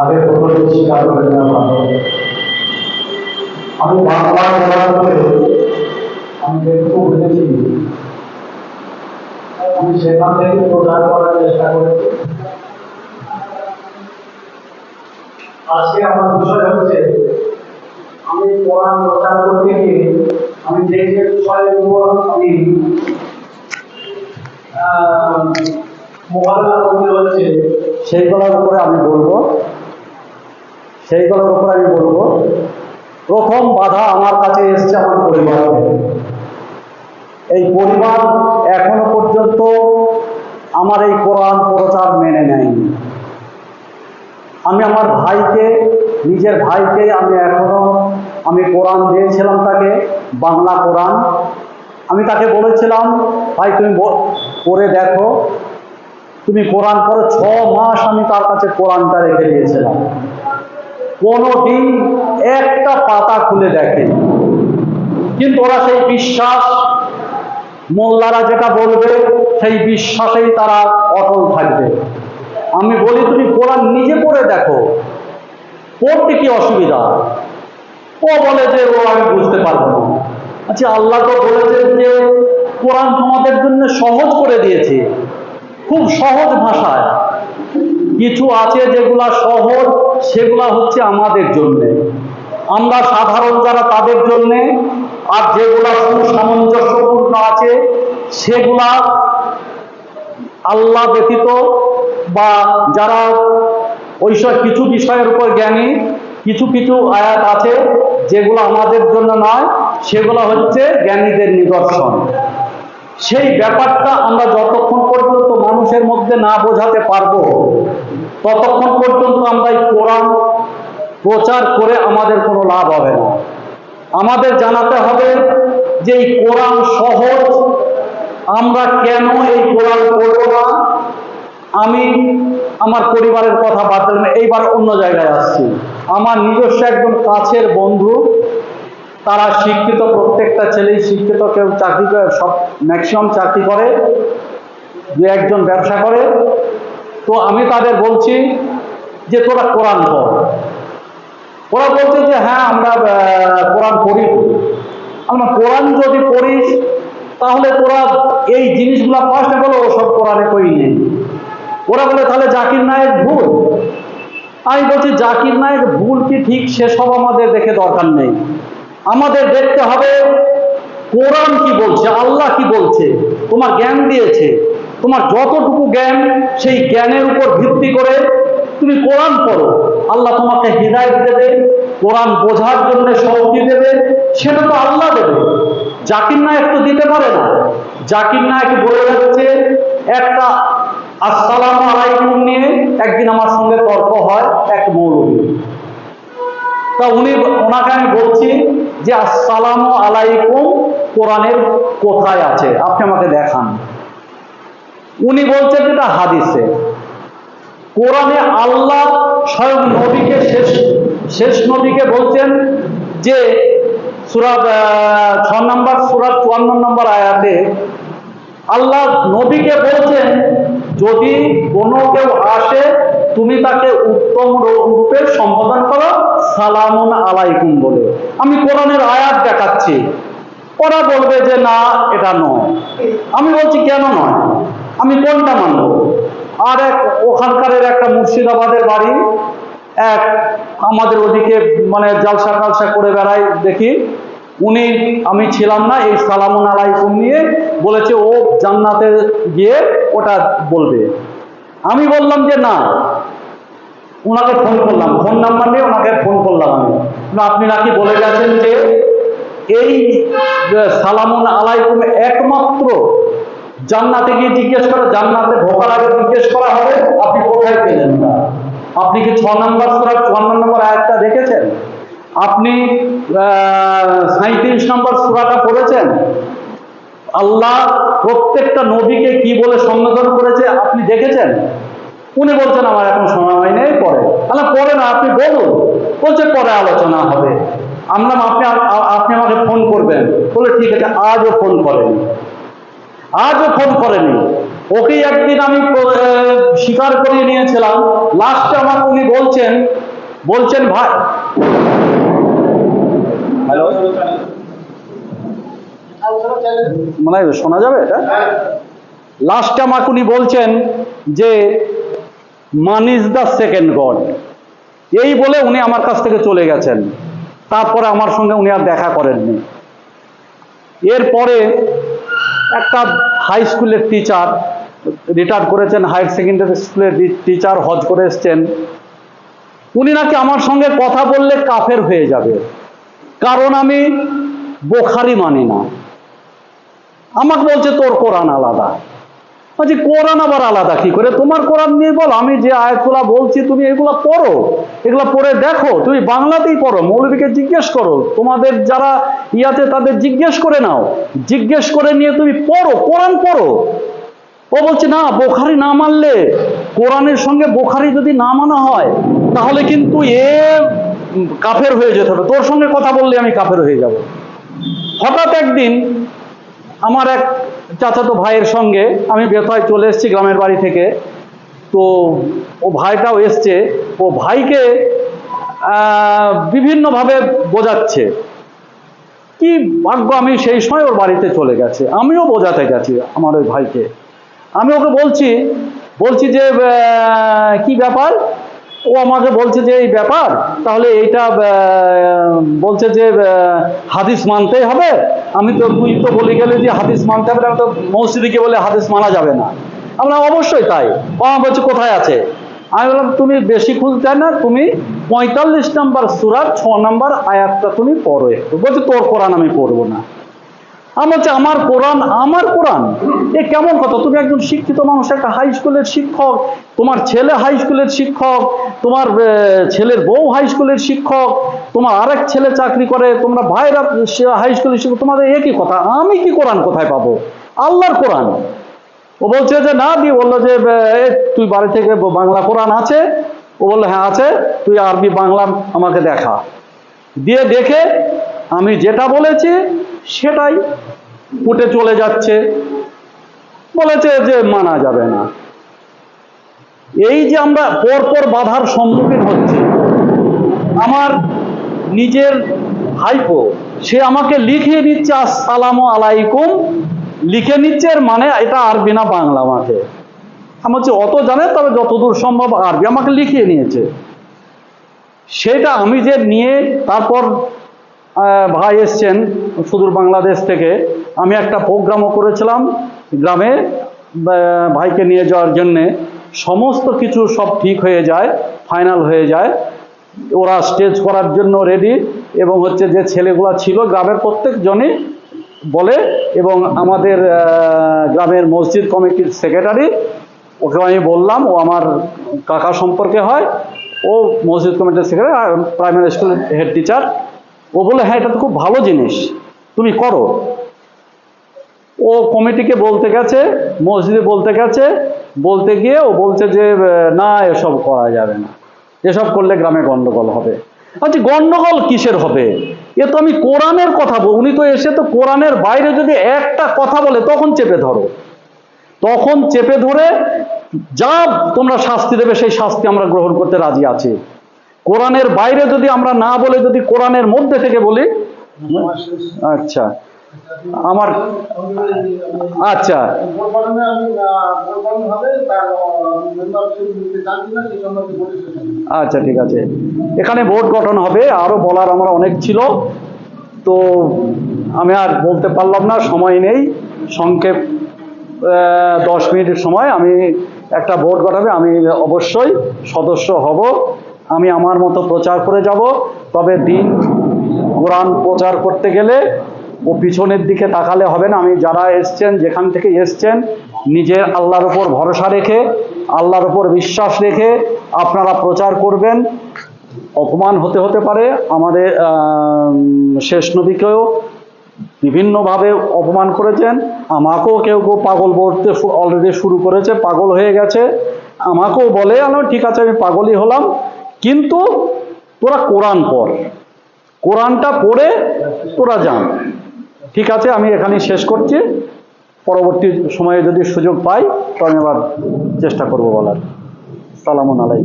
আগে প্রথমে স্বীকার করে নেওয়া ভালো আমি বাংলা বলার পরে আমি যেটুকু বুঝেছি, আমি সেখান থেকে প্রচার করার চেষ্টা করেছি। আজকে আমার বিষয় হচ্ছে, আমি কোরআন প্রচার করতে গিয়ে আমি যে যে বিষয়ের উপর আমি হচ্ছে সেইগুলোর উপরে আমি বলব সেইগুলোর উপরে আমি বলব, প্রথম বাধা আমার কাছে এসছে আমার পরিবার এই পরিবার এখনও পর্যন্ত আমার এই কোরআন প্রচার মেনে নেয়নি। আমি আমার ভাইকে, নিজের ভাইকে আমি এখনও, আমি কোরআন দিয়েছিলাম তাকে, বাংলা কোরআন। আমি তাকে বলেছিলাম, ভাই, তুমি পড়ে দেখো তুমি কোরআন পড়ে, ছ মাস আমি তার কাছে কোরআনটা রেখে দিয়েছিলাম। কোনো দিন একটা পাতা খুলে দেখে কিন্তু ওরা সেই বিশ্বাস, মোল্লারা যেটা বলবে, সেই বিশ্বাসেই তারা অটল থাকবে। আমি বলি, তুমি কোরআন নিজে পড়ে দেখো। পড়তে কি অসুবিধা? ও বলে যে, ও আমি বুঝতে পারব না। আচ্ছা আল্লাহ তো বলেছেন যে, কোরআন তোমাদের জন্য সহজ করে দিয়েছে। খুব সহজ ভাষায়। কিছু আছে যেগুলা সহজ, সেগুলা হচ্ছে আমাদের জন্যে। আমরা সাধারণ যারা তাদের জন্যে, আর যেগুলা সুসামঞ্জস্যপূর্ণ আছে, সেগুলা আল্লাহ ব্যতীত বা যারা ওইসব কিছু বিষয়ের উপর জ্ঞানী, কিছু কিছু আয়াত আছে যেগুলো আমাদের জন্য নয়, সেগুলো হচ্ছে জ্ঞানীদের নিদর্শন। সেই ব্যাপারটা আমরা যতক্ষণ পর্যন্ত মানুষের মধ্যে না বোঝাতে পারব, ততক্ষণ পর্যন্ত আমরা এই কোরআন প্রচার করে আমাদের কোনো লাভ হবে না। আমাদের জানাতে হবে যে এই কোরআন সহজ, আমরা কেন এই কোরআন পড়ব না? আমি আমার পরিবারের কথা বাদ দিলাম, এইবার অন্য জায়গায় আসছি। আমার নিজস্ব একজন কাছের বন্ধু, তারা শিক্ষিত, প্রত্যেকটা ছেলেই শিক্ষিত, কেউ চাকরি করে, সব ম্যাক্সিমাম চাকরি করে। দু একজন ব্যবসা করে, তো আমি তাদের বলছি যে তোরা কোরআন পড়। ওরা বলছে যে হ্যাঁ আমরা কোরআন পড়ি আমরা কোরআন যদি পড়িস, তাহলে তোরা এই জিনিসগুলো ফার্স্টে বলো ওসব কোরআনে কই নেই? ওরা বলে, তাহলে জাকির নায়েক ভুল। আমি বলছি, জাকির নায়েক ভুল কি ঠিক? সেসব আমাদের দেখে দরকার নেই। আমাদের দেখতে হবে কোরআন কি বলছে, আল্লাহ কি বলছে, তোমার জ্ঞান দিয়েছে। তোমার যতটুকু জ্ঞান, সেই জ্ঞানের উপর ভিত্তি করে তুমি কোরআন পড়ো। আল্লাহ তোমাকে হৃদায়ত দেবে, কোরআন বোঝার জন্য শক্তি দেবে, সেটা তো আল্লাহ দেবে। জাকির নায়ক তো দিতে পারে না। জাকির নায়ক বলে যাচ্ছে একটা আসসালাম আলাইকুম নিয়ে একদিন আমার সঙ্গে তর্ক হয় এক মৌলবী। তা উনি, ওনাকে আমি বলছি যে, আসসালাম আলাইকুম, কোরআনের কোথায় আছে? আপনি আমাকে দেখান। উনি বলছেন যেটা হাদিসে। কোরআনে আল্লাহ স্বয়ং নবীকে, শেষ শেষ নবীকে বলছেন যে সুরাত ছ নম্বর সুরাত চুয়ান্ন নম্বর আয়াতে আল্লাহ নবীকে বলছেন, যদি কোনো কেউ আসে, তুমি তাকে উত্তম রূপে সম্বোধন করো, সালামুন আলাইকুম বলে। আমি কোরআনের আয়াত দেখাচ্ছি। ওরা বলবে যে, না, এটা নয়। আমি বলছি, কেন নয়? আমি কোনটা মানব? আর এক ওখানকার একটা মুর্শিদাবাদের বাড়ি, এক আমাদের ওদিকে মানে জালসা কালসা করে বেড়াই দেখি। উনি, আমি ছিলাম না, এই সালামুন আলাইকুম নিয়ে বলেছে, ও জান্নাতে গিয়ে ওটা বলবে। আমি বললাম যে, না। ওনাকে ফোন করলাম, ফোন নাম্বার নিয়ে ওনাকে ফোন করলাম আমি। আপনি নাকি বলে গেছেন যে, এই সালামুন আলাইকুম একমাত্র জান্নাতে গিয়ে জিজ্ঞেস করা, জান্নাতে ঢোকার আগে জিজ্ঞেস করা হবে, আপনি কোথায় পেলেন না আপনি কি ছ নম্বর সুরা, চুয়ান্ন নম্বর আয়াতটা দেখেছেন? আপনি সাঁত্রিশ নম্বর সুরাটা পড়েছেন? আল্লাহ প্রত্যেকটা নবীকে কি বলে সম্বোধন করেছে আপনি দেখেছেন? উনি বলছেন, আমার এখন সময় নেই পরে তাহলে পরে না, আপনি বলুন। বলছে, পরে আলোচনা হবে। আমরা, আপনি আপনি আমাকে ফোন করবেন। বলে, ঠিক আছে, আজও ফোন করেনি। আজও ফোন করেনি। ওকে একদিন আমি স্বীকার করিয়ে নিয়েছিলাম। লাস্টে আমাকে উনি বলছেন বলছেন ভাই। হ্যালো? মানে শোনা যাবে এটা? লাস্টে আমাকে উনি বলছেন যে মান ইজ দ্য সেকেন্ড গড এই বলে উনি আমার কাছ থেকে চলে গেছেন। তারপরে আমার সঙ্গে উনি আর দেখা করেননি। এরপরে একটা হাই স্কুলের টিচার রিটায়ার করেছেন হায়ার সেকেন্ডারি স্কুলের টিচার হজ করে এসছেন। উনি নাকি আমার সঙ্গে কথা বললে কাফের হয়ে যাবে। কারণ আমি বোখারি মানি না। আমাকে বলছে তোর কোরআন আলাদা। বলছি কোরআন আবার আলাদা, কি করে? তোমার কোরআন নিয়ে বল, আমি যে আয়াতগুলা বলছি, তুমি এগুলা পড়ো, এগুলা পড়ে দেখো, তুমি বাংলাতেই পড়ো, মৌলবীকে জিজ্ঞেস করো, তোমাদের যারা ইয়াতে তাদের জিজ্ঞেস করে নাও, জিজ্ঞেস করে নিয়ে তুমি পড়ো, কোরআন পড়ো। ও বলছে, না, বোখারি না মানলে, কোরআনের সঙ্গে বোখারি যদি না মানা হয়, তাহলে কিন্তু এ কাফের হয়ে যেতে হবে। তোর সঙ্গে কথা বললে আমি কাফের হয়ে যাব। হঠাৎ একদিন আমার এক চাচাতো ভাইয়ের সঙ্গে আমি বেতায় চলে এসেছি গ্রামের বাড়ি থেকে। তো ও ভাইটাও এসছে। ও ভাইকে বিভিন্নভাবে বোঝাচ্ছে। কি ভাগ্য, আমি সেই সময় ওর বাড়িতে চলে গেছে। আমিও বোঝাতে গেছি আমার ওই ভাইকে। আমি ওকে বলছি বলছি যে কি ব্যাপার? ও আমাকে বলছে যে, এই ব্যাপার, তাহলে এইটা বলছে যে হাদিস মানতেই হবে। আমি তো, তুই তো বলে গেলে যে হাদিস মানতে হবে তো মসজিদে গিয়ে বলে হাদিস মানা যাবে না। আমরা অবশ্যই তাই। ও আমার বলছে, কোথায় আছে? আমি বললাম, তুমি বেশি খুঁজতে না, তুমি পঁয়তাল্লিশ নাম্বার সুরার ছ নাম্বার আয়াতটা তুমি পড়ো একটু। বলছে, তোর কোরআন আমি পড়ব না। আমি বলছি, আমার কোরআন আমার কোরআন? এ কেমন কথা? তুমি একজন শিক্ষিত মানুষ, একটা হাই স্কুলের শিক্ষক, তোমার ছেলে হাই স্কুলের শিক্ষক, তোমার ছেলের বউ হাই স্কুলের শিক্ষক, তোমার আরেক ছেলে চাকরি করে, তোমরা ভাইরা হাই স্কুলের শিক্ষক, তোমাদের একই কথা। আমি কি কোরআন কোথায় পাবো? আল্লাহর কোরআন। ও বলছে যে, না দিয়ে বলল যে তুই বাড়ি থেকে বাংলা কোরআন আছে? ও বলল হ্যাঁ আছে। তুই আরবি, বাংলা আমাকে দেখা। দিয়ে দেখে আমি যেটা বলেছি সেটাই উঠে চলে যাচ্ছে। বলেছে যে মানা যাবে না। এই যে আমরা পরপর বাধার সম্মুখীন হচ্ছি, আমার নিজের ভাইপো, সে আমাকে লিখে নিচ্ছে, আসসালামু আলাইকুম লিখে নিচ্ছে এর মানে এটা আরবি না বাংলা আমাকে আমি হচ্ছে অত জানে, তবে যতদূর সম্ভব আরবি আমাকে লিখিয়ে নিয়েছে। সেটা আমি যে নিয়ে তারপর ভাই এসছেন সুদূর বাংলাদেশ থেকে। আমি একটা প্রোগ্রামও করেছিলাম গ্রামে ভাইকে নিয়ে যাওয়ার জন্যে। সমস্ত কিছু সব ঠিক হয়ে যায়, ফাইনাল হয়ে যায়। ওরা স্টেজ করার জন্য রেডি এবং হচ্ছে যে ছেলেগুলো ছিল, গ্রামের প্রত্যেকজনই বলে এবং আমাদের গ্রামের মসজিদ কমিটির সেক্রেটারি, ওকে আমি বললাম, ও আমার কাকা সম্পর্কে হয়। ও মসজিদ কমিটির সেক্রেটারি প্রাইমারি স্কুলের হেড টিচার। ও বলে হ্যাঁ এটা তো খুব ভালো জিনিস, তুমি করো। ও কমিটিকে বলতে গেছে, মসজিদে বলতে গেছে, বলতে গিয়ে ও বলছে যে না, এসব করা যাবে না, এসব করলে গ্রামে গন্ডগোল হবে। আচ্ছা গন্ডগোল কিসের হবে? এ তো আমি কোরআনের কথা বল উনি তো এসে তো কোরআনের বাইরে যদি একটা কথা বলে, তখন চেপে ধরো। তখন চেপে ধরে যা তোমরা শাস্তি দেবে, সেই শাস্তি আমরা গ্রহণ করতে রাজি আছি। কোরআনের বাইরে যদি আমরা না বলে যদি কোরআনের মধ্যে থেকে বলি আচ্ছা আমার আচ্ছা আচ্ছা ঠিক আছে। এখানে ভোট গঠন হবে, আরও বলার আমার অনেক ছিল, তো আমি আর বলতে পারলাম না, সময় নেই, সংক্ষেপ দশ মিনিটের সময় আমি একটা ভোট গঠাবে আমি অবশ্যই সদস্য হব। আমি আমার মতো প্রচার করে যাব, তবে দিন কোরআন প্রচার করতে গেলে ও পিছনের দিকে তাকালে হবে না। আমি যারা এসছেন, যেখান থেকে এসছেন, নিজের আল্লাহর উপর ভরসা রেখে, আল্লাহর উপর বিশ্বাস রেখে আপনারা প্রচার করবেন। অপমান হতে হতে পারে, আমাদের শেষ নবীকেও বিভিন্নভাবে অপমান করেছেন। আমাকেও কেউ কেউ পাগল বলতে অলরেডি শুরু করেছে, পাগল হয়ে গেছে। আমাকেও বলে আমি ঠিক আছে, আমি পাগলই হলাম। কিন্তু তোরা কোরআন পড়। কোরআনটা পড়ে তোরা যান ঠিক আছে, আমি এখানে শেষ করছি। পরবর্তী সময়ে যদি সুযোগ পাই, তো আমি আবার চেষ্টা করব বলার। সালামুন আলাইকুম।